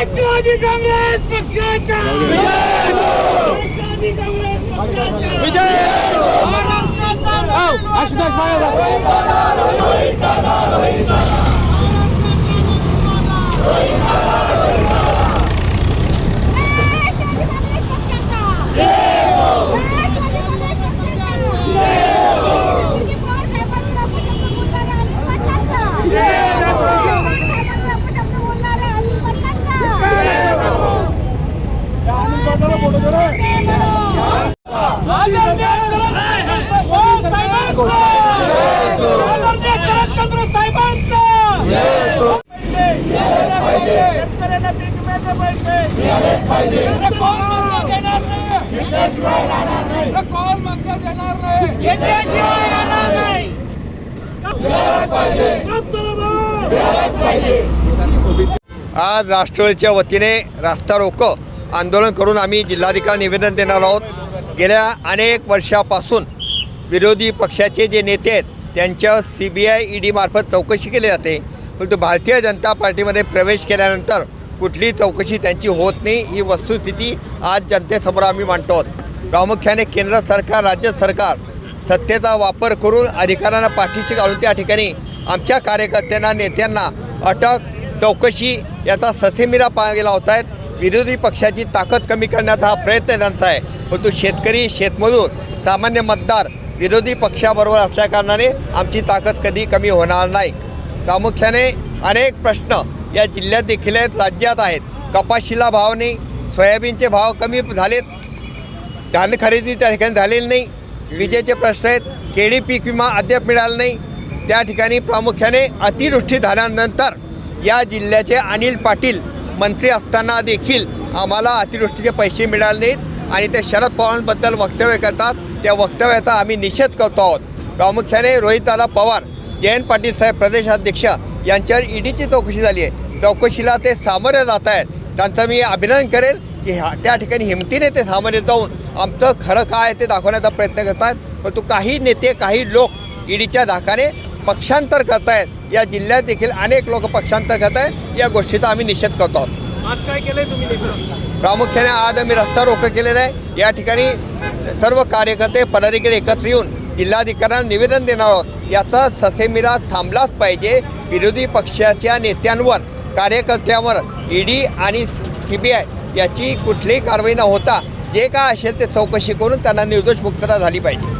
राष्ट्रवादी काँग्रेस पक्षाचा राष्ट्रवादी काँग्रेस पक्षाचा राष्ट्रवादी आज राष्ट्रवादीच्या वतीने रास्ता रोको. आंदोलन करून आम्ही जिल्हाधिकारी निवेदन देणार आहोत. गेल्या अनेक वर्षापासून विरोधी पक्षाचे जे नेते आहेत त्यांच्या सी बी आय ई डीमार्फत चौकशी केली जाते. परंतु भारतीय जनता पार्टीमध्ये प्रवेश केल्यानंतर कुठली चौकशी त्यांची होत नाही. ही वस्तुस्थिती आज जनतेसमोर आम्ही मांडतो आहोत. प्रामुख्याने केंद्र सरकार राज्य सरकार सत्तेचा वापर करून अधिकाऱ्यांना पाठीशी घालून त्या ठिकाणी आमच्या कार्यकर्त्यांना नेत्यांना अटक चौकशी याचा ससेमिरा पाहायला होत आहेत. विरोधी पक्षाची ताकद कमी करण्याचा हा प्रयत्न त्यांचा आहे. परंतु शेतकरी शेतमजूर सामान्य मतदार विरोधी पक्षाबरोबर असल्याकारणाने आमची ताकद कधी कमी होणार नाही. प्रामुख्याने अनेक प्रश्न या जिल्ह्यात देखील आहेत राज्यात आहेत. कपाशीला भाव नाही सोयाबीनचे भाव कमी झालेत धान खरेदी त्या ठिकाणी झालेली नाही विजेचे प्रश्न आहेत केळी पीक विमा अद्याप मिळाला नाही. त्या ठिकाणी प्रामुख्याने अतिवृष्टी झाल्यानंतर या जिल्ह्याचे अनिल पाटील मंत्री असताना देखील आम्हाला अतिवृष्टीचे पैसे मिळाले नाहीत आणि ते शरद पवारांबद्दल वक्तव्य करतात. त्या वक्तव्याचा आम्ही निषेध करतो आहोत. प्रामुख्याने रोहिताला पवार जयंत पाटील साहेब प्रदेशाध्यक्ष यांच्यावर ईडीची चौकशी झाली आहे. चौकशीला ते सामोरे जात आहेत. त्यांचं मी अभिनंदन करेल की ह्या त्या ठिकाणी हिमतीने ते सामोरे जाऊन आमचं खरं काय आहे ते दाखवण्याचा प्रयत्न करत आहेत परंतु काही नेते काही लोक ईडीच्या धाकाने पक्षांतर करत आहेत या जिल्ह्यात देखील अनेक लोक पक्षांतर करत आहेत या गोष्टीचा आम्ही निषेध करतो आहोत. आज काय केलंय तुम्ही प्रामुख्याने आज आम्ही रस्ता रोको केलेला आहे. या ठिकाणी सर्व कार्यकर्ते पदाधिकारी एकत्र येऊन जिल्हाधिकाऱ्यांना निवेदन देणार आहोत. याचा ससेमिरा थांबलाच पाहिजे. विरोधी पक्षाच्या नेत्यांवर कार्यकर्त्यांवर ईडी आणि सी बी आय याची कुठलीही कारवाई न होता जे काय असेल ते चौकशी करून त्यांना निर्दोष मुक्तता झाली पाहिजे.